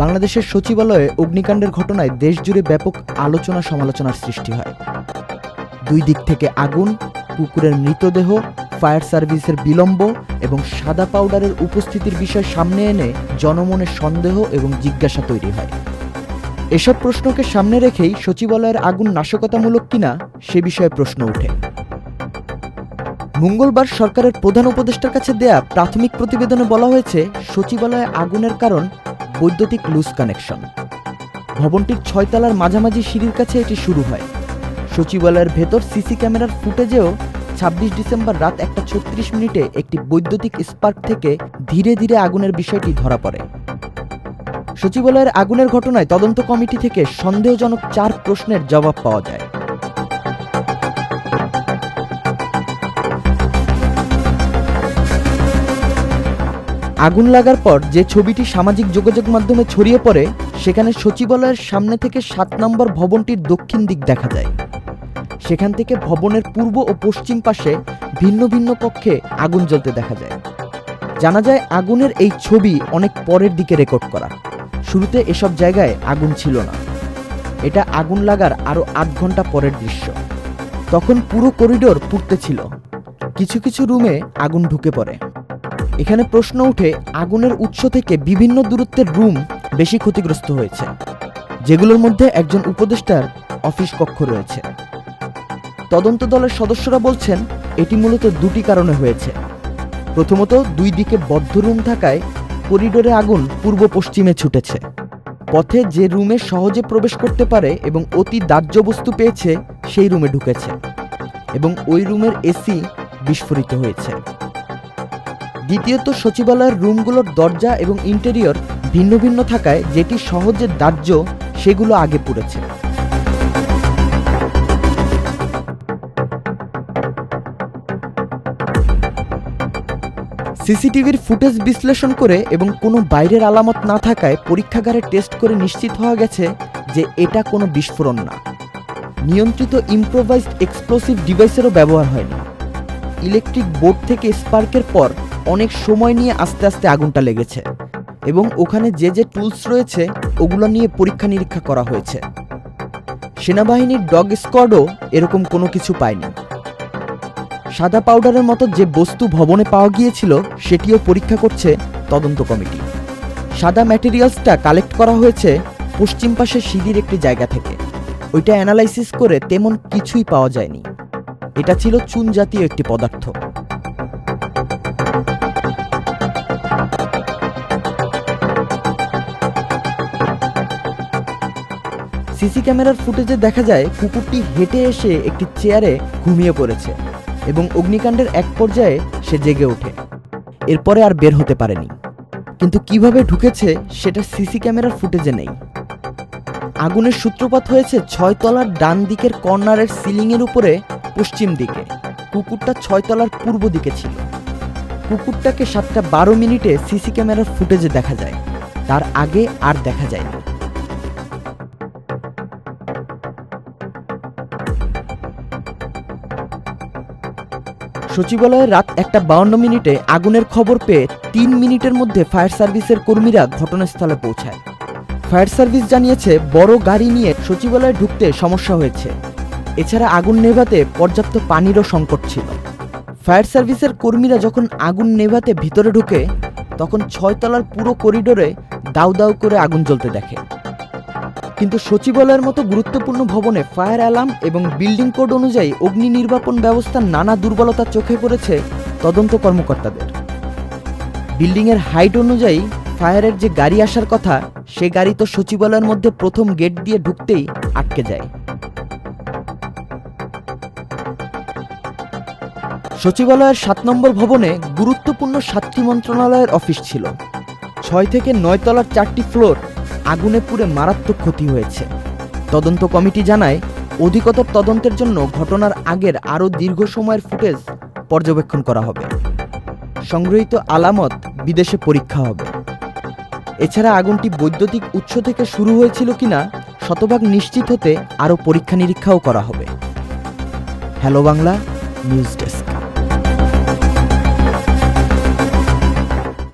বাংলাদেশের সচিবালয়ে অগ্নিকাণ্ডের ঘটনায় দেশজুড়ে ব্যাপক আলোচনা সমালোচনার সৃষ্টি হয়। দুই দিক থেকে আগুন কুকুরের মৃতদেহ, ফায়ার সার্ভিসের বিলম্ব এবং সাদা পাউডারের উপস্থিতির বিষয় সামনে এনে জনমনে সন্দেহ এবং জিজ্ঞাসা তৈরি হয়। এসব প্রশ্নকে সামনে রেখেই সচিবালয়ের আগুন নাশকতামূলক কিনা সে বিষয়ে প্রশ্ন ওঠে। মঙ্গলবার সরকারের প্রধান উপদেষ্টার কাছে দেয়া প্রাথমিক প্রতিবেদনে বলা হয়েছে, সচিবালয়ে আগুনের কারণ বৈদ্যুতিক লুজ কানেকশন। ভবনটির ছয়তলার মাঝামাঝি সিঁড়ির কাছে এটি শুরু হয়। সচিবালয়ের ভেতর সিসি ক্যামেরার ফুটেজেও ছাব্বিশ ডিসেম্বর রাত একটা ছত্রিশ মিনিটে একটি বৈদ্যুতিক স্পার্ক থেকে ধীরে ধীরে আগুনের বিষয়টি ধরা পড়ে। সচিবালয়ের আগুনের ঘটনায় তদন্ত কমিটি থেকে সন্দেহজনক চার প্রশ্নের জবাব পাওয়া যায়। আগুন লাগার পর যে ছবিটি সামাজিক যোগাযোগ মাধ্যমে ছড়িয়ে পড়ে, সেখানে সচিবালয়ের সামনে থেকে সাত নম্বর ভবনটির দক্ষিণ দিক দেখা যায়। সেখান থেকে ভবনের পূর্ব ও পশ্চিম পাশে ভিন্ন ভিন্ন কক্ষে আগুন জ্বলতে দেখা যায়। জানা যায়, আগুনের এই ছবি অনেক পরের দিকে রেকর্ড করা। শুরুতে এসব জায়গায় আগুন ছিল না। এটা আগুন লাগার আরও আধ ঘণ্টা পরের দৃশ্য। তখন পুরো করিডোর পুড়তে ছিল। কিছু কিছু রুমে আগুন ঢুকে পড়ে। এখানে প্রশ্ন উঠে আগুনের উৎস থেকে বিভিন্ন দূরত্বের রুম বেশি ক্ষতিগ্রস্ত হয়েছে, যেগুলোর মধ্যে একজন উপদেষ্টার অফিস কক্ষ রয়েছে। তদন্ত দলের সদস্যরা বলছেন, এটি মূলত দুটি কারণে হয়েছে। প্রথমত, দুই দিকে বদ্ধ রুম থাকায় করিডোরে আগুন পূর্ব পশ্চিমে ছুটেছে। পথে যে রুমে সহজে প্রবেশ করতে পারে এবং অতি দাহ্য বস্তু পেয়েছে, সেই রুমে ঢুকেছে এবং ওই রুমের এসি বিস্ফোরিত হয়েছে। দ্বিতীয়ত সচিবালয়ের রুমগুলোর দরজা এবং ইন্টেরিয়র ভিন্ন ভিন্ন থাকায় যেটি সহজে দাহ্য, সেগুলো আগে পুড়েছে। সিসিটিভির ফুটেজ বিশ্লেষণ করে এবং কোনো বাইরের আলামত না থাকায় পরীক্ষাগারে টেস্ট করে নিশ্চিত হওয়া গেছে যে এটা কোনো বিস্ফোরণ না। নিয়ন্ত্রিত ইম্প্রোভাইজড এক্সপ্লোসিভ ডিভাইসেরও ব্যবহার হয়নি। ইলেকট্রিক বোর্ড থেকে স্পার্কের পর অনেক সময় নিয়ে আস্তে আস্তে আগুনটা লেগেছে এবং ওখানে যে যে টুলস রয়েছে, ওগুলো নিয়ে পরীক্ষা নিরীক্ষা করা হয়েছে। সেনাবাহিনীর ডগ স্কোয়াডও এরকম কোনো কিছু পায়নি। সাদা পাউডারের মতো যে বস্তু ভবনে পাওয়া গিয়েছিল, সেটিও পরীক্ষা করছে তদন্ত কমিটি। সাদা ম্যাটেরিয়ালসটা কালেক্ট করা হয়েছে পশ্চিম পাশে সিঁড়ির একটি জায়গা থেকে। ওইটা অ্যানালাইসিস করে তেমন কিছুই পাওয়া যায়নি। এটা ছিল চুন জাতীয় একটি পদার্থ। সিসি ক্যামেরার ফুটেজে দেখা যায় কুকুরটি হেঁটে এসে একটি চেয়ারে ঘুমিয়ে পড়েছে এবং অগ্নিকাণ্ডের এক পর্যায়ে সে জেগে ওঠে। এরপরে আর বের হতে পারেনি। কিন্তু কীভাবে ঢুকেছে সেটা সিসি ক্যামেরার ফুটেজে নেই। আগুনের সূত্রপাত হয়েছে ছয়তলার ডান দিকের কর্নারের সিলিংয়ের উপরে পশ্চিম দিকে। কুকুরটা ছয়তলার পূর্ব দিকে ছিল। কুকুরটাকে সাতটা বারো মিনিটে সিসি ক্যামেরার ফুটেজে দেখা যায়। তার আগে আর দেখা যায়নি। সচিবালয়ে রাত একটা বাউন্ন মিনিটে আগুনের খবর পেয়ে তিন মিনিটের মধ্যে ফায়ার সার্ভিসের কর্মীরা ঘটনাস্থলে পৌঁছায়। ফায়ার সার্ভিস জানিয়েছে, বড় গাড়ি নিয়ে সচিবালয়ে ঢুকতে সমস্যা হয়েছে। এছাড়া আগুন নেভাতে পর্যাপ্ত পানিরও সংকট ছিল। ফায়ার সার্ভিসের কর্মীরা যখন আগুন নেভাতে ভিতরে ঢুকে, তখন ছয়তলার পুরো করিডোরে দাউ দাউ করে আগুন জ্বলতে দেখে। কিন্তু সচিবালয়ের মতো গুরুত্বপূর্ণ ভবনে ফায়ার অ্যালার্ম এবং বিল্ডিং কোড অনুযায়ী অগ্নি নির্বাপন ব্যবস্থার নানা দুর্বলতা চোখে পড়েছে তদন্ত কর্মকর্তাদের। বিল্ডিংয়ের হাইট অনুযায়ী ফায়ারের যে গাড়ি আসার কথা, সে গাড়ি তো সচিবালয়ের মধ্যে প্রথম গেট দিয়ে ঢুকতেই আটকে যায়। সচিবালয়ের সাত নম্বর ভবনে গুরুত্বপূর্ণ সাতটি মন্ত্রণালয়ের অফিস ছিল। ছয় থেকে নয় তলার চারটি ফ্লোর আগুনে পুড়ে মারাত্মক ক্ষতি হয়েছে। তদন্ত কমিটি জানায়, অধিকতর তদন্তের জন্য ঘটনার আগের আরও দীর্ঘ সময়ের ফুটেজ পর্যবেক্ষণ করা হবে। সংগৃহীত আলামত বিদেশে পরীক্ষা হবে। এছাড়া আগুনটি বৈদ্যুতিক উৎস থেকে শুরু হয়েছিল কিনা শতভাগ নিশ্চিত হতে আরও পরীক্ষা নিরীক্ষাও করা হবে। Hello Bangla, news desk.